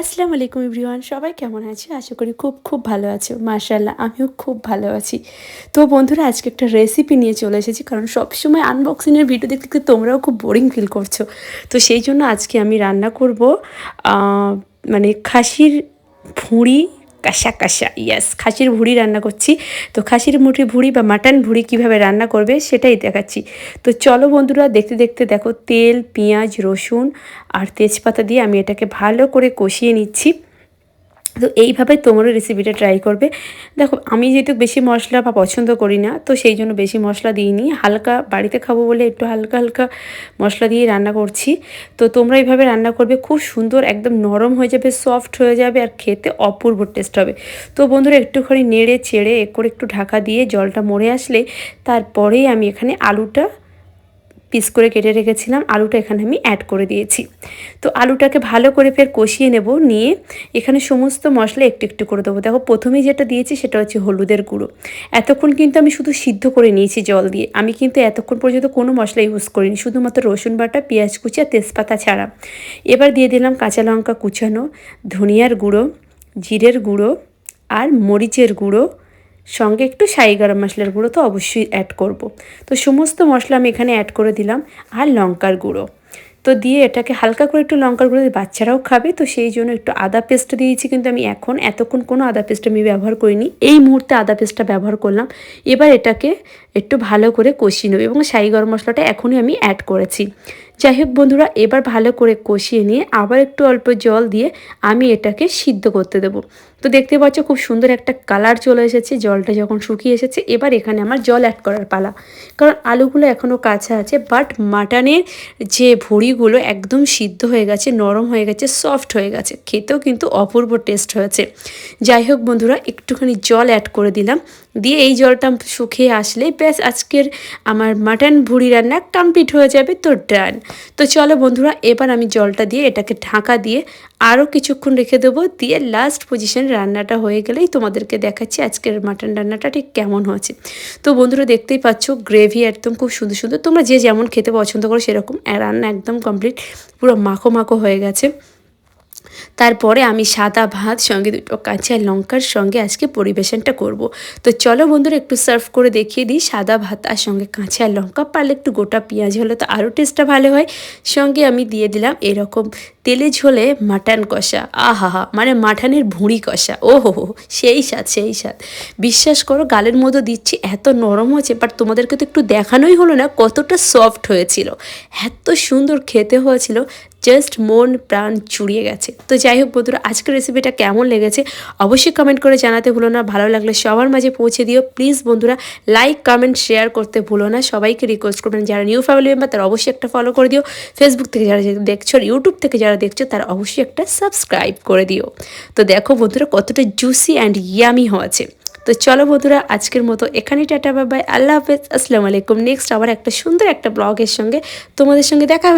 আসসালামু আলাইকুম ইব্রিওয়ান সবাই কেমন আছে? আশা করি খুব খুব ভালো আছো। মার্শাল্লাহ আমিও খুব ভালো আছি। তো বন্ধুরা, আজকে একটা রেসিপি নিয়ে চলে এসেছি, কারণ সবসময় আনবক্সিংয়ের ভিডিও দেখতে দেখতে তোমরাও খুব বোরিং ফিল করছ। তো সেই জন্য আজকে আমি রান্না করব মানে খাসির ভুঁড়ি কাঁসা কাঁসা ইয়াস খাসির ভুড়ি রান্না করছি। তো খাসির মুঠি ভুড়ি বা মাটন ভুড়ি কীভাবে রান্না করবে সেটাই দেখাচ্ছি। তো চলো বন্ধুরা, দেখতে দেখতে দেখো তেল, পেঁয়াজ, রসুন আর তেজপাতা দিয়ে আমি এটাকে ভালো করে কষিয়ে নিচ্ছি। তো এইভাবে তোমরা রেসিপিটা ট্রাই করবে। দেখো, আমি যেহেতু বেশি মশলা বা পছন্দ করি না, তো সেই জন্য বেশি মশলা দিইনি। হালকা বাড়িতে খাব বলে একটু হালকা হালকা মশলা দিয়ে রান্না করছি। তো তোমরা এইভাবে রান্না করবে, খুব সুন্দর একদম নরম হয়ে যাবে সফট হয়ে যাবে আর খেতে অপূর্ব টেস্ট হবে। তো বন্ধুরা, একটুখানি নেড়ে চেড়ে করে একটু ঢাকা দিয়ে জলটা মরে আসলে, তারপরেই আমি এখানে আলুটা পিস করে কেটে রেখেছিলাম, আলুটা এখানে আমি অ্যাড করে দিয়েছি। তো আলুটাকে ভালো করে ফের কষিয়ে নেব, নিয়ে এখানে সমস্ত মশলা একটু একটু করে দেবো। দেখো, প্রথমেই যেটা দিয়েছি সেটা হচ্ছে হলুদের গুঁড়ো। এতক্ষণ কিন্তু আমি শুধু সিদ্ধ করে নিয়েছি জল দিয়ে। আমি কিন্তু এতক্ষণ পর্যন্ত কোনো মশলা ইউজ করিনি, শুধুমাত্র রসুন বাটা, পেঁয়াজ কুচি আর তেজপাতা ছাড়া। এবার দিয়ে দিলাম কাঁচা লঙ্কা কুচানো, ধনিয়ার গুঁড়ো, জিরের গুঁড়ো আর মরিচের গুঁড়ো। সঙ্গে একটু সাই গরম মশলার গুঁড়ো তো অবশ্যই অ্যাড করব। তো সমস্ত মশলা আমি এখানে অ্যাড করে দিলাম আর লঙ্কার গুঁড়ো। তো দিয়ে এটাকে হালকা করে একটু লঙ্কার গুঁড়ো বাচ্চারাও খাবে, তো সেই জন্য একটু আদা পেস্ট দিয়েছি কিন্তু আমি এখন এতক্ষণ কোনো আদা পেস্ট আমি ব্যবহার করিনি। এই মুহূর্তে আদা পেস্টটা ব্যবহার করলাম। এবার এটাকে একটু ভালো করে কষিয়ে নেব এবং সাই গরম মশলাটা এখনই আমি অ্যাড করেছি। যাই হোক বন্ধুরা, এবার ভালো করে কষিয়ে নিয়ে আবার একটু অল্প জল দিয়ে আমি এটাকে সিদ্ধ করতে দেবো। তো দেখতে পাচ্ছ খুব সুন্দর একটা কালার চলে এসেছে, জলটা যখন শুকিয়ে এসেছে, এবার এখানে আমার জল অ্যাড করার পালা। কারণ আলুগুলো এখনও কাঁচা আছে বাট মাটনের যে ভুঁড়িগুলো একদম সিদ্ধ হয়ে গেছে, নরম হয়ে গেছে সফট হয়ে গেছে, খেতেও কিন্তু অপূর্ব টেস্ট হয়েছে। যাই হোক বন্ধুরা, একটুখানি জল অ্যাড করে দিলাম, দিয়ে এই জলটা শুকিয়ে আসলে ব্যাস, আজকের আমার মাটন ভুঁড়ি রান্না কমপ্লিট হয়ে যাবে, তো ডান তো চলো বন্ধুরা, এবার আমি জলটা দিয়ে এটাকে ঢাকা দিয়ে আরও কিছুক্ষণ রেখে দেবো। দিয়ে লাস্ট পজিশন রান্নাটা হয়ে গেলেই তোমাদেরকে দেখাচ্ছি আজকের মাটন রান্নাটা ঠিক কেমন হয়েছে। তো বন্ধুরা দেখতেই পাচ্ছ গ্রেভি একদম খুব সুন্দর সুন্দর। তোমরা যে যেমন খেতে পছন্দ করো সেরকম রান্না একদম কমপ্লিট পুরো মাখো মাখো হয়ে গেছে। তারপরে আমি সাদা ভাত, সঙ্গে দুটো কাঁচা লঙ্কার সঙ্গে আজকে পরিবেশনটা করব। তো চলো বন্ধুরা, একটু সার্ভ করে দেখিয়ে দিই সাদা ভাত আর সঙ্গে কাঁচা লঙ্কা। পারলে একটু গোটা পেঁয়াজ হলে তো আরও টেস্টটা ভালো হয়। সঙ্গে আমি দিয়ে দিলাম এরকম তেলে ঝোলে মাটন কষা। আহা হা মানে মাটনের ভুঁড়ি কষা। ও হো হো, সেই স্বাদ সেই স্বাদ। বিশ্বাস করো, গালের মধ্যে দিচ্ছি, এত নরম হয়েছে বাট তোমাদেরকে তো একটু দেখানোই হলো না কতটা সফট হয়েছিল। এত সুন্দর খেতে হয়েছিল জাস্ট মন প্রাণ চুড়িয়ে গেছে। তো যাই হোক বন্ধুরা, আজকের রেসিপিটা কেমন লেগেছে অবশ্যই কমেন্ট করে জানাতে ভুলো না। ভালো লাগলে সবার মাঝে পৌঁছে দিও। প্লিজ বন্ধুরা লাইক কমেন্ট শেয়ার করতে ভুলো না। সবাইকে রিকোয়েস্ট করবেন, যারা নিউ ফ্যামিলি মেম্বার তারা অবশ্যই একটা ফলো করে দিও। ফেসবুক থেকে যারা দেখছ আর ইউটিউব থেকে যারা দেখছ, তারা অবশ্যই একটা সাবস্ক্রাইব করে দিও। তো দেখো বন্ধুরা, কতটা জুসি অ্যান্ড ইয়ামি হয়েছে। তো চলো বন্ধুরা, আজকের মতো এখানেই টাটা বাবাই আল্লাহ হাফেজ। আসসালামু আলাইকুম। নেক্সট আবার একটা সুন্দর একটা ব্লগের সঙ্গে তোমাদের সঙ্গে দেখা।